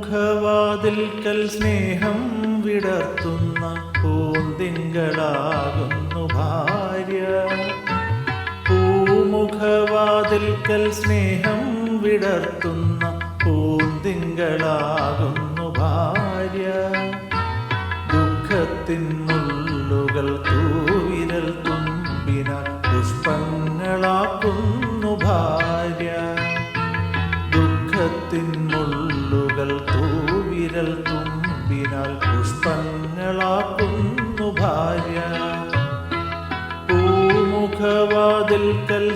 പൂമുഖവാതിൽക്കൽ സ്നേഹം വിടർത്തുന്ന പൂന്തിങ്കളാകുന്നു ഭാര്യ. പൂമുഖവാതിൽക്കൽ സ്നേഹം വിടർത്തുന്ന പൂന്തിങ്കളാകുന്നു ഭാര്യ. ദുഃഖത്തിൻ മുള്ളുകൾ തൂവിരൽ തുമ്പിന പുഷ്പങ്ങളാക്കുന്നു ഭാര്യ. ദുഃഖത്തിൻ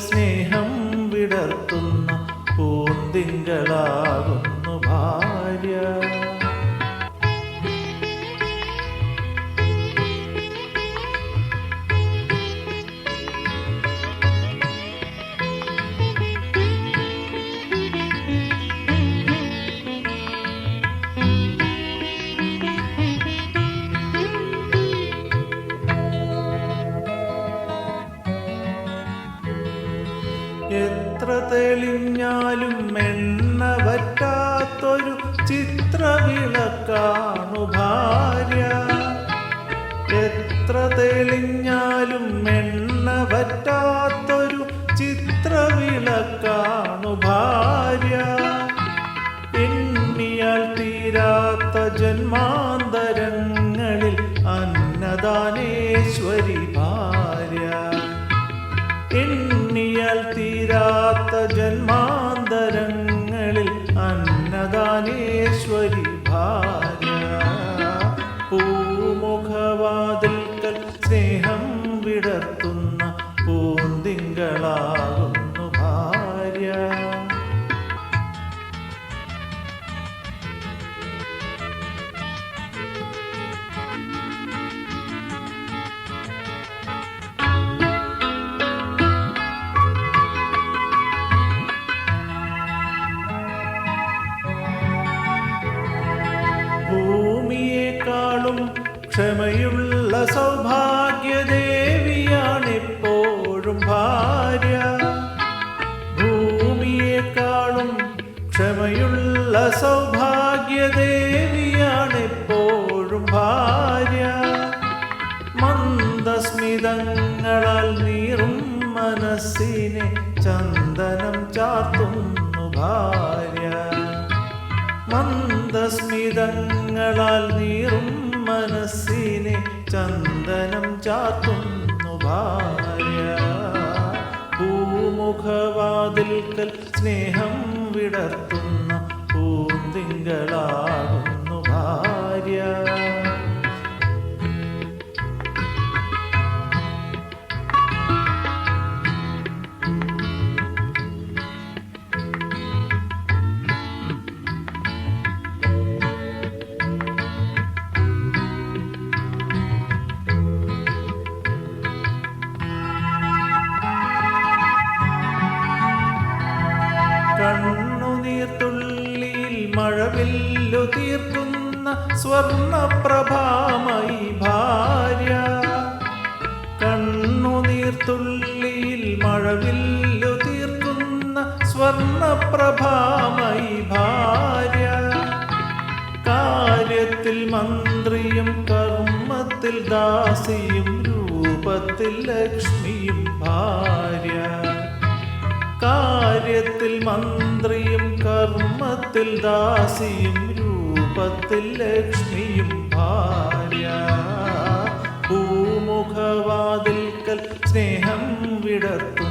സ്നേഹം വിടർത്തുന്ന പൂന്തിങ്കളാകുന്നു തെളിഞ്ഞാലും എണ്ണ പറ്റാത്തൊരു ചിത്രവിളക്കാണു ഭാര്യ. എത്ര തെളിഞ്ഞാലും എണ്ണ പറ്റാത്തൊരു ചിത്രവിളക്കാണു ഭാര്യ. എണ്ണിയാൽ തീരാത്ത ജന്മാന്തരങ്ങളിൽ അന്നദാനേശ്വരി സ്നേഹം വിടർത്തുന്ന പൂന്തിങ്കളാകുന്നു ക്ഷമയുള്ള സൗഭാഗ്യദേവിയാണെപ്പോഴും ഭാര്യ. ഭൂമിയെക്കാളും ക്ഷമയുള്ള സൗഭാഗ്യദേവിയാണെപ്പോഴും ഭാര്യ. മന്ദസ്മിതങ്ങളാൽ നീറും മനസ്സിനെ ചന്ദനം ചാത്തുന്നു ഭാര്യ. മന്ദസ്മിതങ്ങളാൽ നീറും മനസ്സിനെ ചന്ദനം ചാത്തുന്നു ഭാര്യ. പൂമുഖവാതിൽക്കൽ സ്നേഹം വിടർത്തുന്ന പൂന്തിങ്കളാകുന്നു കണ്ണുനീർത്തുള്ളിയിൽ മഴവില്ലു തീർക്കുന്ന സ്വർണപ്രഭാമൈ ഭാര്യ. കണ്ണുനീർത്തുള്ളിയിൽ മഴവില്ലു തീർക്കുന്ന സ്വർണപ്രഭാമൈ ഭാര്യ. കാര്യത്തിൽ മന്ത്രിയും കർമ്മത്തിൽ ദാസിയും രൂപത്തിൽ ലക്ഷ്മിയും ഭാര്യ. കാര്യത്തിൽ മന്ത്രിയും കർമ്മത്തിൽ ദാസിയും രൂപത്തിൽ ലക്ഷ്മിയും ഭാര്യ. ഭൂമുഖവാതിൽക്കൽ സ്നേഹം പൂന്തിങ്കളാ